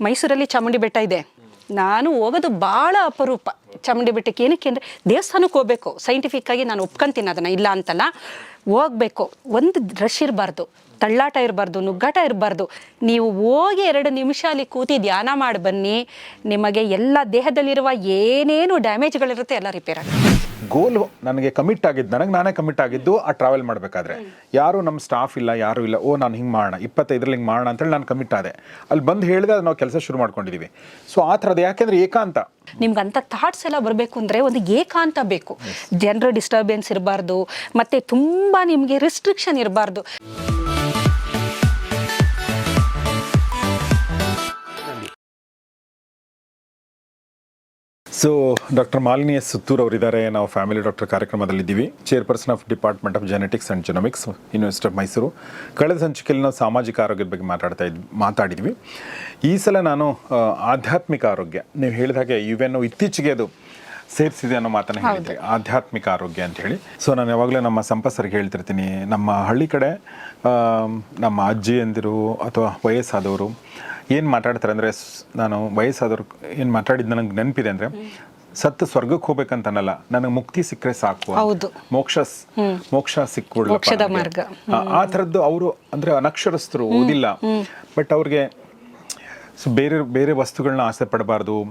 ಮೈಸೂರಲ್ಲಿ ಚಾಮುಂಡಿ ಬೆಟ್ಟ ಇದೆ. ನಾನು ಹೋಗೋದು ಭಾಳ ಅಪರೂಪ. ಚಾಮುಂಡಿ ಬೆಟ್ಟಕ್ಕೆ ಏನಕ್ಕೆ ಅಂದರೆ ದೇವಸ್ಥಾನಕ್ಕೆ ಹೋಗ್ಬೇಕು. ಸೈಂಟಿಫಿಕ್ಕಾಗಿ ನಾನು ಒಪ್ಕೊಂತೀನಿ ಅದನ್ನು. ಇಲ್ಲ ಅಂತಲ್ಲ, ಹೋಗ್ಬೇಕು. ಒಂದು ರಶ್ ಇರಬಾರ್ದು. ತಳ್ಳಾಟ ಇರಬಾರ್ದು ನುಗ್ಗಾಟ ಇರಬಾರ್ದು. ನೀವು ಹೋಗಿ ಎರಡು ನಿಮಿಷ ಅಲ್ಲಿ ಕೂತಿ ಧ್ಯಾನ ಮಾಡಿ ಬನ್ನಿ. ನಿಮಗೆ ಎಲ್ಲ ದೇಹದಲ್ಲಿರುವ ಏನೇನು ಡ್ಯಾಮೇಜ್ಗಳಿರುತ್ತೆ ಎಲ್ಲ ರಿಪೇರ್ ಆಗುತ್ತೆ. ಗೋಲ್ ನನಗೆ ಕಮಿಟ್ ಆಗಿದ್ದು ನನಗೆ ನಾನೇ ಕಮಿಟ್ ಆಗಿದ್ದು ಆ ಟ್ರಾವೆಲ್ ಮಾಡಬೇಕಾದ್ರೆ. ಯಾರು ನಮ್ಮ ಸ್ಟಾಫ್ ಇಲ್ಲ ಯಾರು ಇಲ್ಲ ಓ ನಾನು ಹಿಂಗೆ ಮಾಡೋಣ ಇಪ್ಪತ್ತೈದರಲ್ಲಿ ಹಿಂಗೆ ಮಾಡೋಣ ಅಂತೇಳಿ ನಾನು ಕಮಿಟ್ ಆದೆ. ಅಲ್ಲಿ ಬಂದು ಹೇಳಿದೆ ಅದು ನಾವು ಕೆಲಸ ಶುರು ಮಾಡ್ಕೊಂಡಿದ್ದೀವಿ ಸೊ ಆ ಥರದ್ದು ಯಾಕೆಂದ್ರೆ ಏಕಾಂತ. ನಿಮ್ಗೆ ಅಂಥ ಥಾಟ್ಸ್ ಎಲ್ಲ ಬರಬೇಕು ಅಂದರೆ ಒಂದು ಏಕಾಂತ ಬೇಕು. ಜನರ ಡಿಸ್ಟರ್ಬೆನ್ಸ್ ಇರಬಾರ್ದು ಮತ್ತು ತುಂಬ ನಿಮಗೆ ರಿಸ್ಟ್ರಿಕ್ಷನ್ ಇರಬಾರ್ದು. So doctor Malini S Suttur ಅವರಿದ್ದಾರೆ. ನಾವು family doctor ಕಾರ್ಯಕ್ರಮದಲ್ಲಿದ್ದೀವಿ. Chairperson of department of genetics and genomics university of Mysuru ಕಳೆದ ಸಂಚಿಕೆಯಲ್ಲಿ ನಾವು ಸಾಮಾಜಿಕ ಆರೋಗ್ಯದ ಬಗ್ಗೆ ಮಾತಾಡ್ತಾ ಇದ್ವಿ ಮಾತಾಡಿದ್ವಿ. ಈ ಸಲ ನಾನು ಆಧ್ಯಾತ್ಮಿಕ ಆರೋಗ್ಯ ನೀವು ಹೇಳಿದ ಹಾಗೆ ಇವೆನ್ನು ಇತ್ತೀಚೆಗೆ ಅದು ಸೇರಿಸಿದೆ ಅನ್ನೋ ಮಾತನ್ನ ಹೇಳಿದ್ರಿ. ಆಧ್ಯಾತ್ಮಿಕ ಆರೋಗ್ಯ ಅಂತ ಹೇಳಿ. ಸೊ ನಾನು ಯಾವಾಗಲೂ ನಮ್ಮ ಸಂಪಸ್ಸರಿಗೆ ಹೇಳ್ತಿರ್ತೀನಿ. ನಮ್ಮ ಹಳ್ಳಿ ಕಡೆ ನಮ್ಮ ಅಜ್ಜಿಯಂದಿರು ಅಥವಾ ವಯಸ್ಸಾದವರು ಏನು ಮಾತಾಡ್ತಾರೆ ಅಂದರೆ ನಾನು ವಯಸ್ಸಾದವ್ರು ಏನು ಮಾತಾಡಿದ್ದು ನನಗೆ ನೆನಪಿದೆ ಅಂದರೆ ಸತ್ತು ಸ್ವರ್ಗಕ್ಕೆ ಹೋಗ್ಬೇಕಂತನಲ್ಲ ನನಗೆ ಮುಕ್ತಿ ಸಿಕ್ಕರೆ ಸಾಕು ಹೌದು. ಮೋಕ್ಷ ಮೋಕ್ಷ ಮಾರ್ಗ. ಆ- ಆ ಥರದ್ದು ಅವರು ಅಂದರೆ ಅನಕ್ಷರಸ್ಥರು ಓದಿಲ್ಲ. ಬಟ್ ಅವ್ರಿಗೆ ಸೊ ಬೇರೆ ಬೇರೆ ವಸ್ತುಗಳನ್ನ ಆಸೆ ಪಡಬಾರ್ದು.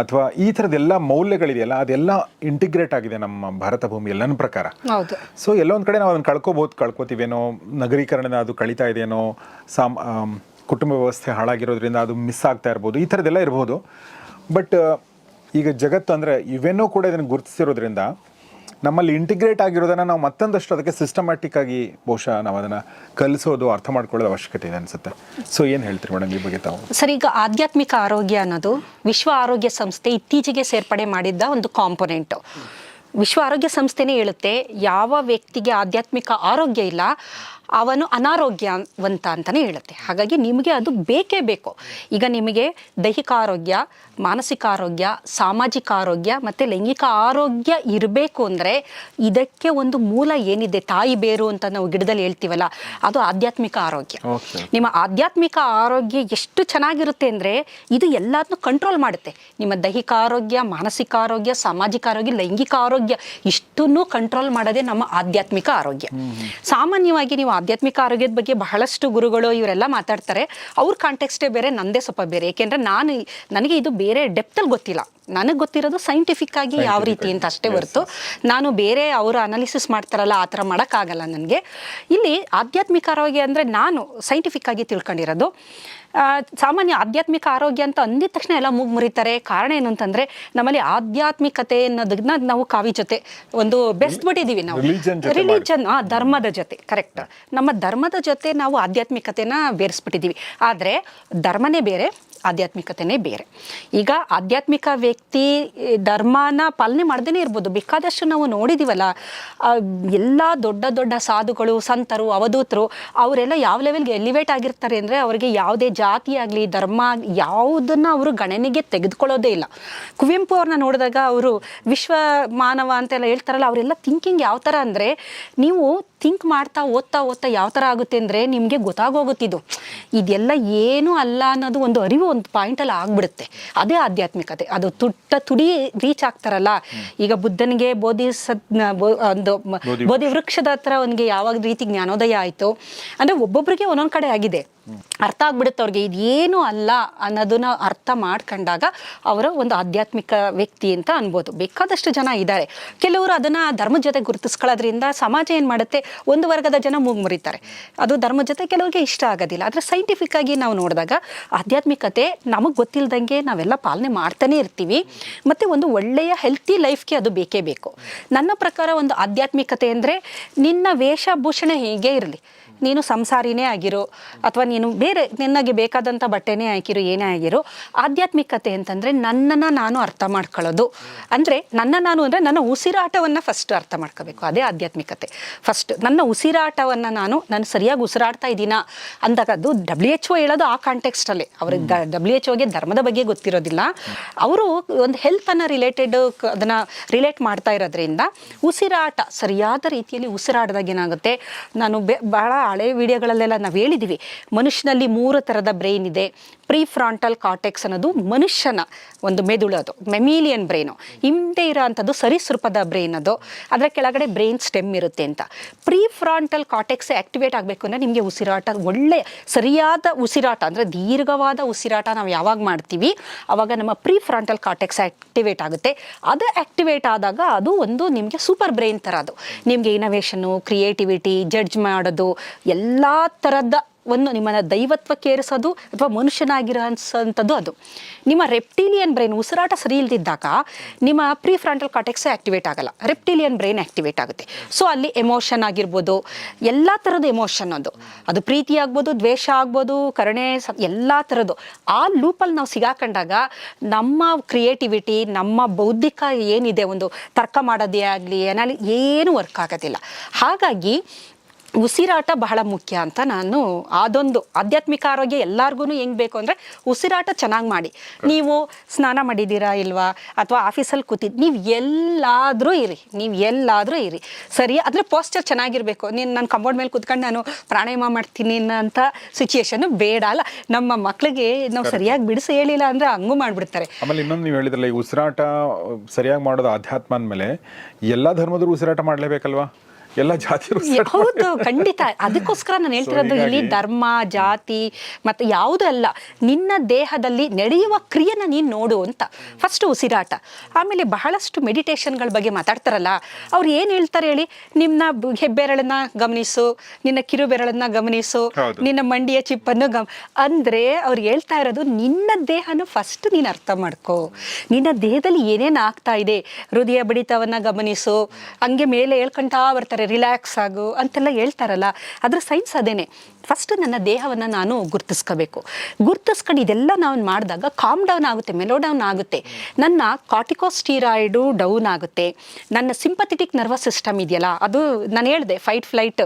ಅಥವಾ ಈ ಥರದ್ದೆಲ್ಲ ಮೌಲ್ಯಗಳಿದೆಯಲ್ಲ ಅದೆಲ್ಲ ಇಂಟಿಗ್ರೇಟ್ ಆಗಿದೆ ನಮ್ಮ ಭಾರತ ಭೂಮಿ ನನ್ನ ಪ್ರಕಾರ. ಸೊ ಎಲ್ಲೊಂದು ಕಡೆ ನಾವು ಅದನ್ನು ಕಳ್ಕೊಬೋದು ಕಳ್ಕೊತೀವೇನೋ ನಗರೀಕರಣ ಅದು ಕಳೀತಾ ಇದೆಯೇನೋ ಸಾಮ್ ಕುಟುಂಬ ವ್ಯವಸ್ಥೆ ಹಾಳಾಗಿರೋದ್ರಿಂದ ಅದು ಮಿಸ್ ಆಗ್ತಾ ಇರ್ಬೋದು ಈ ಥರದ್ದೆಲ್ಲ ಇರ್ಬೋದು. ಬಟ್ ಈಗ ಜಗತ್ತು ಅಂದರೆ ಇವೆನ್ನೂ ಕೂಡ ಇದನ್ನು ಗುರುತಿಸಿರೋದ್ರಿಂದ ನಮ್ಮಲ್ಲಿ ಇಂಟಿಗ್ರೇಟ್ ಆಗಿರೋದನ್ನು ನಾವು ಮತ್ತೊಂದಷ್ಟು ಅದಕ್ಕೆ ಸಿಸ್ಟಮ್ಯಾಟಿಕ್ ಆಗಿ ಬಹುಶಃ ನಾವು ಅದನ್ನು ಕಲಿಸೋದು, ಅರ್ಥ ಮಾಡ್ಕೊಳ್ಳೋದು ಅವಶ್ಯಕತೆ ಇದೆ ಅನಿಸುತ್ತೆ. ಸೊ ಏನು ಹೇಳ್ತೀರಿ ಮೇಡಮ್ ಈ ಬಗ್ಗೆ ತಾವು? ಸರ್, ಈಗ ಆಧ್ಯಾತ್ಮಿಕ ಆರೋಗ್ಯ ಅನ್ನೋದು ವಿಶ್ವ ಆರೋಗ್ಯ ಸಂಸ್ಥೆ ಇತ್ತೀಚೆಗೆ ಸೇರ್ಪಡೆ ಮಾಡಿದ್ದ ಒಂದು ಕಾಂಪೊನೆಂಟು ವಿಶ್ವ ಆರೋಗ್ಯ ಸಂಸ್ಥೆನೇ ಹೇಳುತ್ತೆ, ಯಾವ ವ್ಯಕ್ತಿಗೆ ಆಧ್ಯಾತ್ಮಿಕ ಆರೋಗ್ಯ ಇಲ್ಲ ಅವನು ಅನಾರೋಗ್ಯವಂತ ಅಂತಲೇ ಹೇಳುತ್ತೆ. ಹಾಗಾಗಿ ನಿಮಗೆ ಅದು ಬೇಕೇ ಬೇಕು. ಈಗ ನಿಮಗೆ ದೈಹಿಕ ಆರೋಗ್ಯ ಮಾನಸಿಕ ಆರೋಗ್ಯ ಸಾಮಾಜಿಕ ಆರೋಗ್ಯ ಮತ್ತು ಲೈಂಗಿಕ ಆರೋಗ್ಯ ಇರಬೇಕು ಅಂದರೆ ಇದಕ್ಕೆ ಒಂದು ಮೂಲ ಏನಿದೆ? ತಾಯಿ ಬೇರು ಅಂತ ನಾವು ಗಿಡದಲ್ಲಿ ಹೇಳ್ತೀವಲ್ಲ ಅದು ಆಧ್ಯಾತ್ಮಿಕ ಆರೋಗ್ಯ. ನಿಮ್ಮ ಆಧ್ಯಾತ್ಮಿಕ ಆರೋಗ್ಯ ಎಷ್ಟು ಚೆನ್ನಾಗಿರುತ್ತೆ ಅಂದರೆ ಇದು ಎಲ್ಲದನ್ನೂ ಕಂಟ್ರೋಲ್ ಮಾಡುತ್ತೆ. ನಿಮ್ಮ ದೈಹಿಕ ಆರೋಗ್ಯ ಮಾನಸಿಕ ಆರೋಗ್ಯ ಸಾಮಾಜಿಕ ಆರೋಗ್ಯ ಲೈಂಗಿಕ ಆರೋಗ್ಯ ಇಷ್ಟನ್ನೂ ಕಂಟ್ರೋಲ್ ಮಾಡೋದೇ ನಮ್ಮ ಆಧ್ಯಾತ್ಮಿಕ ಆರೋಗ್ಯ. ಸಾಮಾನ್ಯವಾಗಿ ನೀವು ಆಧ್ಯಾತ್ಮಿಕ ಆರೋಗ್ಯದ ಬಗ್ಗೆ ಬಹಳಷ್ಟು ಗುರುಗಳು ಇವರೆಲ್ಲ ಮಾತಾಡ್ತಾರೆ. ಅವ್ರ ಕಾಂಟೆಕ್ಸ್ಟೇ ಬೇರೆ ನಂದೇ ಸ್ವಲ್ಪ ಬೇರೆ. ಏಕೆಂದರೆ ನಾನು ನನಗೆ ಇದು ಬೇರೆ ಡೆಪ್ತಲ್ಲಿ ಗೊತ್ತಿಲ್ಲ. ನನಗೆ ಗೊತ್ತಿರೋದು ಸೈಂಟಿಫಿಕ್ ಆಗಿ ಯಾವ ರೀತಿ ಅಂತ ಅಷ್ಟೇ ಹೊರತು. ನಾನು ಬೇರೆ ಅವರು ಅನಾಲಿಸಿಸ್ ಮಾಡ್ತಾರಲ್ಲ ಆ ಥರ ಮಾಡೋಕ್ಕಾಗಲ್ಲ ನನಗೆ. ಇಲ್ಲಿ ಆಧ್ಯಾತ್ಮಿಕ ಆರೋಗ್ಯ ಅಂದರೆ ನಾನು ಸೈಂಟಿಫಿಕ್ ಆಗಿ ತಿಳ್ಕೊಂಡಿರೋದು. ಸಾಮಾನ್ಯ ಆಧ್ಯಾತ್ಮಿಕ ಆರೋಗ್ಯ ಅಂತ ಅಂದಿದ ತಕ್ಷಣ ಎಲ್ಲ ಮೂಗು ಮುರಿತಾರೆ. ಕಾರಣ ಏನು ಅಂತಂದರೆ ನಮ್ಮಲ್ಲಿ ಆಧ್ಯಾತ್ಮಿಕತೆ ಅನ್ನೋದನ್ನ ನಾವು ಕಾವಿ ಜೊತೆ ಒಂದು ಬೆಸ್ಟ್ ಬಿಟ್ಟಿದ್ದೀವಿ ನಾವು ರಿಲಿಜನ್ ಧರ್ಮದ ಜೊತೆ ಕರೆಕ್ಟ್ ನಮ್ಮ ಧರ್ಮದ ಜೊತೆ ನಾವು ಆಧ್ಯಾತ್ಮಿಕತೆನ ಬೇರಿಸ್ಬಿಟ್ಟಿದ್ದೀವಿ. ಆದರೆ ಧರ್ಮನೇ ಬೇರೆ ಆಧ್ಯಾತ್ಮಿಕತೆನೇ ಬೇರೆ. ಈಗ ಆಧ್ಯಾತ್ಮಿಕ ವ್ಯಕ್ತಿ ಧರ್ಮನ ಪಾಲನೆ ಮಾಡ್ದೇ ಇರ್ಬೋದು. ಬೇಕಾದಷ್ಟು ನಾವು ನೋಡಿದ್ದೀವಲ್ಲ ಎಲ್ಲ ದೊಡ್ಡ ದೊಡ್ಡ ಸಾಧುಗಳು, ಸಂತರು, ಅವಧೂತರು, ಅವರೆಲ್ಲ ಯಾವ ಲೆವೆಲ್ಗೆ ಎಲಿವೇಟ್ ಆಗಿರ್ತಾರೆ ಅಂದರೆ ಅವರಿಗೆ ಯಾವುದೇ ಜಾತಿ ಆಗಲಿ, ಧರ್ಮ ಯಾವುದನ್ನು ಅವರು ಗಣನೆಗೆ ತೆಗೆದುಕೊಳ್ಳೋದೇ ಇಲ್ಲ. ಕುವೆಂಪು ಅವ್ರನ್ನ ನೋಡಿದಾಗ ಅವರು ವಿಶ್ವ ಮಾನವ ಅಂತೆಲ್ಲ ಹೇಳ್ತಾರಲ್ಲ, ಅವರೆಲ್ಲ ಥಿಂಕಿಂಗ್ ಯಾವ ಥರ ಅಂದರೆ, ನೀವು ಥಿಂಕ್ ಮಾಡ್ತಾ, ಓದ್ತಾ ಓದ್ತಾ ಯಾವ ಥರ ಆಗುತ್ತೆ ಅಂದರೆ ನಿಮಗೆ ಗೊತ್ತಾಗೋಗುತ್ತಿದ್ದು ಇದೆಲ್ಲ ಏನೂ ಅಲ್ಲ ಅನ್ನೋದು ಒಂದು ಅರಿವು ಒಂದು ಪಾಯಿಂಟಲ್ಲಿ ಆಗ್ಬಿಡುತ್ತೆ. ಅದೇ ಆಧ್ಯಾತ್ಮಿಕತೆ. ಅದು ತುಟ್ಟ ತುಡಿ ರೀಚ್ ಆಗ್ತಾರಲ್ಲ. ಈಗ ಬುದ್ಧನಿಗೆ ಬೋಧಿ ಸತ್ ಬೋ- ಒಂದು ಬೋಧಿ ವೃಕ್ಷದ ಹತ್ರ ಅವನಿಗೆ ಯಾವಾಗ ರೀತಿ ಜ್ಞಾನೋದಯ ಆಯಿತು ಅಂದರೆ ಒಬ್ಬೊಬ್ಬರಿಗೆ ಒಂದೊಂದು ಕಡೆ ಆಗಿದೆ. ಅರ್ಥ ಆಗ್ಬಿಡುತ್ತೆ ಅವ್ರಿಗೆ. ಇದೇನು ಅಲ್ಲ ಅನ್ನೋದನ್ನ ಅರ್ಥ ಮಾಡ್ಕೊಂಡಾಗ ಅವರು ಒಂದು ಆಧ್ಯಾತ್ಮಿಕ ವ್ಯಕ್ತಿ ಅಂತ ಅನ್ಬೋದು. ಬೇಕಾದಷ್ಟು ಜನ ಇದ್ದಾರೆ. ಕೆಲವರು ಅದನ್ನ ಧರ್ಮದ ಜೊತೆ ಗುರುತಿಸ್ಕೊಳ್ಳೋದ್ರಿಂದ ಸಮಾಜ ಏನು ಮಾಡುತ್ತೆ? ಒಂದು ವರ್ಗದ ಜನ ಮೂಗು ಮುರಿತಾರೆ. ಅದು ಧರ್ಮದ ಜೊತೆ ಕೆಲವರಿಗೆ ಇಷ್ಟ ಆಗೋದಿಲ್ಲ. ಆದರೆ ಸೈಂಟಿಫಿಕ್ ಆಗಿ ನಾವು ನೋಡಿದಾಗ ಆಧ್ಯಾತ್ಮಿಕತೆ ನಮಗೆ ಗೊತ್ತಿಲ್ಲದಂಗೆ ನಾವೆಲ್ಲ ಪಾಲನೆ ಮಾಡ್ತಾನೆ ಇರ್ತೀವಿ. ಮತ್ತು ಒಂದು ಒಳ್ಳೆಯ ಹೆಲ್ತಿ ಲೈಫ್ಗೆ ಅದು ಬೇಕೇ ಬೇಕು. ನನ್ನ ಪ್ರಕಾರ ಒಂದು ಆಧ್ಯಾತ್ಮಿಕತೆ ಅಂದರೆ ನಿನ್ನ ವೇಷಭೂಷಣ ಹೀಗೆ ಇರಲಿ. ನೀನು ಸಂಸಾರಿನೇ ಆಗಿರೋ ಅಥವಾ ನೀನು ಬೇರೆ ನಿನಗೆ ಬೇಕಾದಂಥ ಬಟ್ಟೆನೇ ಹಾಕಿರೋ ಏನೇ ಆಗಿರೋ ಆಧ್ಯಾತ್ಮಿಕತೆ ಅಂತಂದರೆ ನನ್ನನ್ನು ನಾನು ಅರ್ಥ ಮಾಡ್ಕೊಳ್ಳೋದು. ಅಂದರೆ ನನ್ನ ನಾನು ಅಂದರೆ ನನ್ನ ಉಸಿರಾಟವನ್ನು ಫಸ್ಟ್ ಅರ್ಥ ಮಾಡ್ಕೋಬೇಕು ಅದೇ ಆಧ್ಯಾತ್ಮಿಕತೆ. ಫಸ್ಟ್ ನನ್ನ ಉಸಿರಾಟವನ್ನು ನಾನು ನಾನು ಸರಿಯಾಗಿ ಉಸಿರಾಡ್ತಾ ಇದ್ದೀನಾ ಅಂದಾಗ ಅದು ಡಬ್ಲ್ಯೂ ಎಚ್ ಒ ಹೇಳೋದು ಆ ಕಾಂಟೆಕ್ಸ್ಟಲ್ಲೇ ಅವ್ರಿಗೆ ಡಬ್ಲ್ಯೂ ಎಚ್ ಒಗೆ ಧರ್ಮದ ಬಗ್ಗೆ ಗೊತ್ತಿರೋದಿಲ್ಲ. ಅವರು ಒಂದು ಹೆಲ್ತನ್ನು ರಿಲೇಟೆಡ್ ಅದನ್ನು ರಿಲೇಟ್ ಮಾಡ್ತಾ ಇರೋದ್ರಿಂದ ಉಸಿರಾಟ ಸರಿಯಾದ ರೀತಿಯಲ್ಲಿ ಉಸಿರಾಡಿದಾಗ ಏನಾಗುತ್ತೆ ನಾನು ಬೆ ಭಾಳ ಹಳೆ ವಿಡಿಯೋಗಳಲ್ಲೆಲ್ಲ ನಾವು ಹೇಳಿದ್ದೀವಿ ಮನುಷ್ಯನಲ್ಲಿ ಮೂರು ಥರದ ಬ್ರೈನ್ ಇದೆ. ಪ್ರೀ ಫ್ರಾಂಟಲ್ ಕಾಟೆಕ್ಸ್ ಅನ್ನೋದು ಮನುಷ್ಯನ ಒಂದು ಮೆದುಳು ಅದು, ಮೆಮೀಲಿಯನ್ ಬ್ರೈನು. ಹಿಂದೆ ಇರೋ ಸರಿಸೃಪದ ಬ್ರೈನ್ ಅದು. ಅದರ ಕೆಳಗಡೆ ಬ್ರೈನ್ ಸ್ಟೆಮ್ ಇರುತ್ತೆ ಅಂತ. ಪ್ರೀ ಫ್ರಾಂಟಲ್ ಕಾರ್ಟೆಕ್ಸ್ ಆ್ಯಕ್ಟಿವೇಟ್ ಆಗಬೇಕು ಅಂದರೆ ನಿಮಗೆ ಉಸಿರಾಟ ಒಳ್ಳೆಯ ಸರಿಯಾದ ಉಸಿರಾಟ ಅಂದರೆ ದೀರ್ಘವಾದ ಉಸಿರಾಟ ನಾವು ಯಾವಾಗ ಮಾಡ್ತೀವಿ ಆವಾಗ ನಮ್ಮ ಪ್ರೀ ಫ್ರಾಂಟಲ್ ಕಾಟೆಕ್ಸ್ ಆ್ಯಕ್ಟಿವೇಟ್ ಆಗುತ್ತೆ. ಅದು ಆ್ಯಕ್ಟಿವೇಟ್ ಆದಾಗ ಅದು ಒಂದು ನಿಮಗೆ ಸೂಪರ್ ಬ್ರೈನ್ ಥರ ಅದು. ನಿಮಗೆ ಇನೋವೇಷನು ಕ್ರಿಯೇಟಿವಿಟಿ ಜಡ್ಜ್ ಮಾಡೋದು, ಎಲ್ಲ ಥರದ ಒಂದು ನಿಮ್ಮನ್ನು ದೈವತ್ವಕ್ಕೆ ಏರಿಸೋದು ಅಥವಾ ಮನುಷ್ಯನಾಗಿರೋ ಅದು. ನಿಮ್ಮ ರೆಪ್ಟಿಲಿಯನ್ ಬ್ರೈನ್ ಉಸಿರಾಟ ಸರಿ ಇಲ್ದಿದ್ದಾಗ ನಿಮ್ಮ ಪ್ರೀ ಫ್ರಾಂಟಲ್ ಕಾಟೆಕ್ಸೇ ಆಕ್ಟಿವೇಟ್ ಆಗಲ್ಲ. ರೆಪ್ಟಿಲಿಯನ್ ಬ್ರೈನ್ ಆಕ್ಟಿವೇಟ್ ಆಗುತ್ತೆ. ಸೊ ಅಲ್ಲಿ ಎಮೋಷನ್ ಆಗಿರ್ಬೋದು, ಎಲ್ಲ ಥರದ ಎಮೋಷನ್ ಅದು. ಅದು ಪ್ರೀತಿ ಆಗ್ಬೋದು, ದ್ವೇಷ ಆಗ್ಬೋದು, ಕರುಣೆ ಎಲ್ಲ ಥರದ್ದು. ಆ ಲೂಪಲ್ಲಿ ನಾವು ಸಿಗಾಕೊಂಡಾಗ ನಮ್ಮ ಕ್ರಿಯೇಟಿವಿಟಿ, ನಮ್ಮ ಬೌದ್ಧಿಕ ಏನಿದೆ ಒಂದು ತರ್ಕ ಮಾಡೋದೇ ಆಗಲಿ, ಏನಾಗಲಿ ಏನು ವರ್ಕ್ ಆಗೋದಿಲ್ಲ. ಹಾಗಾಗಿ ಉಸಿರಾಟ ಬಹಳ ಮುಖ್ಯ ಅಂತ ನಾನು ಅದೊಂದು ಆಧ್ಯಾತ್ಮಿಕ ಆರೋಗ್ಯ ಎಲ್ಲರಿಗೂ ಹೆಂಗ್ ಬೇಕು ಅಂದರೆ ಉಸಿರಾಟ ಚೆನ್ನಾಗಿ ಮಾಡಿ. ನೀವು ಸ್ನಾನ ಮಾಡಿದ್ದೀರಾ ಇಲ್ವಾ? ಅಥವಾ ಆಫೀಸಲ್ಲಿ ಕೂತಿದ್ದು ನೀವು ಎಲ್ಲಾದರೂ ಇರಿ ನೀವು ಎಲ್ಲಾದರೂ ಇರಿ. ಸರಿ ಆದರೆ ಪೋಸ್ಚರ್ ಚೆನ್ನಾಗಿರ್ಬೇಕು. ನೀನು ನಾನು ಕಂಪೌಂಡ್ ಮೇಲೆ ಕೂತ್ಕೊಂಡು ನಾನು ಪ್ರಾಣಾಯಾಮ ಮಾಡ್ತೀನಿ ಅಂತ ಸಿಚುಯೇಷನ್ ಬೇಡ ಅಲ್ಲ. ನಮ್ಮ ಮಕ್ಕಳಿಗೆ ನಾವು ಸರಿಯಾಗಿ ಬಿಡಿಸಿ ಹೇಳಿಲ್ಲ ಅಂದರೆ ಹಂಗೂ ಮಾಡಿಬಿಡ್ತಾರೆ. ಆಮೇಲೆ ಇನ್ನೊಂದು ನೀವು ಹೇಳಿದ್ರಲ್ಲ ಈ ಉಸಿರಾಟ ಸರಿಯಾಗಿ ಮಾಡೋದು ಆಧ್ಯಾತ್ಮ ಅಂದಮೇಲೆ ಎಲ್ಲ ಧರ್ಮದ ಉಸಿರಾಟ ಮಾಡಲೇಬೇಕಲ್ವಾ? ಎಲ್ಲ ಜಾತಿ ಹೌದು ಖಂಡಿತ. ಅದಕ್ಕೋಸ್ಕರ ನಾನು ಹೇಳ್ತಿರೋದು ಇಲ್ಲಿ ಧರ್ಮ ಜಾತಿ ಮತ್ತು ಯಾವುದೂ ಅಲ್ಲ. ನಿನ್ನ ದೇಹದಲ್ಲಿ ನಡೆಯುವ ಕ್ರಿಯೆನ ನೀನು ನೋಡು ಅಂತ. ಫಸ್ಟ್ ಉಸಿರಾಟ. ಆಮೇಲೆ ಬಹಳಷ್ಟು ಮೆಡಿಟೇಷನ್ಗಳ ಬಗ್ಗೆ ಮಾತಾಡ್ತಾರಲ್ಲ ಅವ್ರು ಏನು ಹೇಳ್ತಾರೆ ಹೇಳಿ? ನಿಮ್ಮ ಹೆಬ್ಬೆರಳನ್ನ ಗಮನಿಸು ನಿನ್ನ ಕಿರು ಬೆರಳನ್ನ ಗಮನಿಸು. ನಿನ್ನ ಮಂಡಿಯ ಚಿಪ್ಪನ್ನು ಗಮ್ ಅಂದರೆ ಅವ್ರು ಹೇಳ್ತಾ ಇರೋದು ನಿನ್ನ ದೇಹನ ಫಸ್ಟ್ ನೀನು ಅರ್ಥ ಮಾಡ್ಕೋ. ನಿನ್ನ ದೇಹದಲ್ಲಿ ಏನೇನು ಆಗ್ತಾ ಇದೆ? ಹೃದಯ ಬಡಿತವನ್ನ ಗಮನಿಸು. ಹಂಗೆ ಮೇಲೆ ಹೇಳ್ಕೊಂತಾ ಬರ್ತಾರೆ ರಿಲ್ಯಾಕ್ಸ್ ಆಗು ಅಂತೆಲ್ಲ ಹೇಳ್ತಾರಲ್ಲ, ಅದರ ಸೈನ್ಸ್ ಅದೇನೆ. ಫಸ್ಟ್ ನನ್ನ ದೇಹವನ್ನು ನಾನು ಗುರ್ತಿಸ್ಕೋಬೇಕು. ಗುರ್ತಿಸ್ಕೊಂಡು ಇದೆಲ್ಲ ನಾವು ಮಾಡಿದಾಗ ಕಾಮ್ ಡೌನ್ ಆಗುತ್ತೆ ಮೆಲೋ ಡೌನ್ ಆಗುತ್ತೆ. ನನ್ನ ಕಾರ್ಟಿಕೋಸ್ಟೀರಾಯ್ಡು ಡೌನ್ ಆಗುತ್ತೆ. ನನ್ನ ಸಿಂಪಥೆಟಿಕ್ ನರ್ವಸ್ ಸಿಸ್ಟಮ್ ಇದೆಯಲ್ಲ, ಅದು ನಾನು ಹೇಳಿದೆ ಫೈಟ್ ಫ್ಲೈಟ್